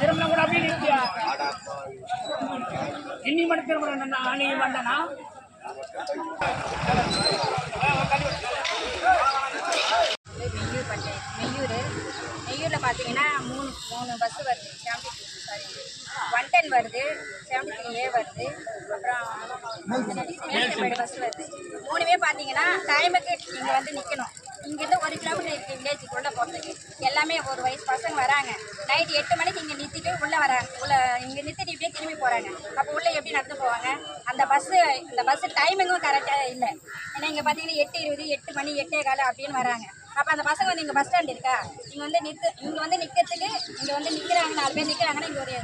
திரும்ப கூட அப்படியே நிற்கியா இன்னி மட்டும் திரும்ப ஆணையம் வந்தனா? பார்த்தீங்கன்னா மூணு மூணு பஸ்ஸு வருது. செவன்டி சாரி ஒன் டென் வருது. செவன்டி த்ரீ ஏ வருது. அப்புறம் பஸ் வருது. மூணுமே பார்த்தீங்கன்னா டைமுக்கு இங்கே வந்து நிற்கணும் இங்கேருந்து ஒரு கிலோமீட்டர் இருக்குது வில்லேஜுக்குள்ளே போகிறதுக்கு எல்லாமே ஒரு வயசு பசங்க வராங்க. நைட் எட்டு மணிக்கு இங்கே நிறுத்திட்டு உள்ளே வராங்க. உள்ள இங்கே நிறுத்திட்டு இப்படியே திரும்பி போகிறாங்க அப்போ உள்ளே எப்படி நடந்து போவாங்க? அந்த பஸ்ஸு அந்த பஸ்ஸு டைமிங்கும் கரெக்டாக இல்லை. ஏன்னா இங்கே பார்த்தீங்கன்னா எட்டு இருபது எட்டு மணி எட்டே காலம் அப்படின்னு வராங்க. அப்போ அந்த பசங்க வந்து இங்கே பஸ் ஸ்டாண்ட் இருக்கா? இங்கே வந்து நிற்க இங்கே வந்து நிற்கிறதுக்கு இங்கே வந்து நிற்கிறாங்க நாலு பேர் நிற்கிறாங்கன்னா இங்கே ஒரு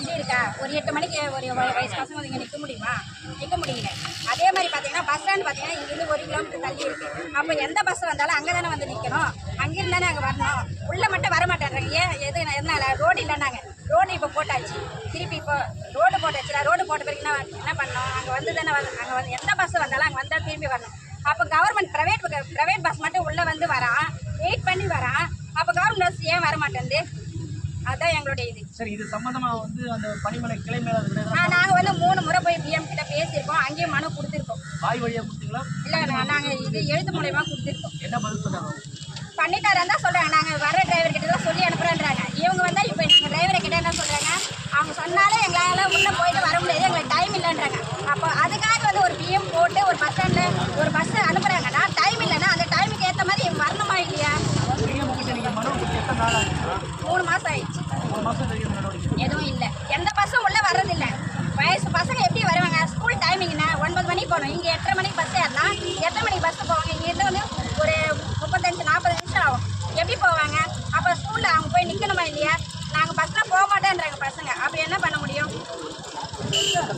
இது இருக்கா? ஒரு எட்டு மணிக்கு ஒரு வயசு பசங்க வந்து இங்கே நிற்க முடியுமா? நிற்க முடியல. அதே மாதிரி பார்த்தீங்கன்னா பஸ் ஸ்டாண்ட் பார்த்தீங்கன்னா இங்கேருந்து ஒரு கிலோமீட்டர் தள்ளி இருக்கு. அப்போ எந்த பஸ் வந்தாலும் அங்கே தானே வந்து நிற்கணும் அங்கேருந்து தானே அங்கே வரணும். உள்ளே மட்டும் வர மாட்டேன்றாங்க ஏன்? எது எதனால? ரோடு இல்லைன்னாங்க. ரோடு இப்போ போட்டாச்சு. திருப்பி இப்போ ரோடு போட்டாச்சுல ரோடு போட்ட பிறகு என்ன என்ன பண்ணோம் அங்கே வந்து தானே வரணும் அங்கே வந்து எந்த பஸ் வந்தாலும் அங்கே வந்தால் திரும்பி வரணும். அப்போ கவர்மெண்ட் ப்ரைவேட் ப்ரைவேட் பஸ் மட்டும் உள்ளே வந்து வரான். வெயிட் பண்ணி வரான். அப்போ கவர்மெண்ட் பஸ் ஏன் வர மாட்டேங்குது? அதுதான் எங்களுடைய இது. சரி இது சம்பந்தமா வந்து அந்த பணிமனை கிளை மேல நாங்கள் வந்து மூணு முறை போய் பிஎம் கிட்ட பேசியிருக்கோம். அங்கேயும் மனு கொடுத்துருக்கோம். வாய் வழியா கொடுத்தீங்களா? இல்லை நாங்கள் இது எழுத்து மூலயமா கொடுத்துருக்கோம். என்ன பதில் சொன்னாங்க? பண்ணிட்டாரன் தான் சொல்கிறாங்க நாங்கள் வர டிரைவர் கிட்ட தான் சொல்லி அனுப்புறேன்றாங்க. இவங்க வந்தால் இப்போ எங்கள் டிரைவரை கிட்ட என்ன சொல்கிறாங்க அவங்க சொன்னாலே எங்களால் உள்ளே போயிட்டு வர முடியாது எங்களுக்கு டைம் இல்லைன்றாங்க அப்போ அதுக்காக வந்து ஒரு பிஎம் போட்டு ஒரு பஸ் ஸ்டாண்டில் ஒரு பஸ் அனுப்புகிறாங்கன்னா டைம் இல்லைன்னா அந்த டைமுக்கு ஏற்ற மாதிரி இவங்க வரணுமா இல்லையா நீங்க உங்ககிட்ட நீங்க மனு கொடுத்து எத்தனை நாள் ஆச்சு மூணு மாதம் ஆயிடுச்சு ஒரு மாசம் தெரியும் நடவடிக்கை எதுவும் இல்லை. எந்த பஸ்ஸும் உள்ளே வர்றதில்லை. வயசு பசங்க எப்படி வருவாங்க? ஸ்கூல் டைமிங்னா ஒன்பது மணிக்கு போகணும். இங்கே எட்டரை மணிக்கு பஸ் ஏறலாம். எத்தனை மணிக்கு பஸ் போவாங்க. இங்கேருந்து வந்து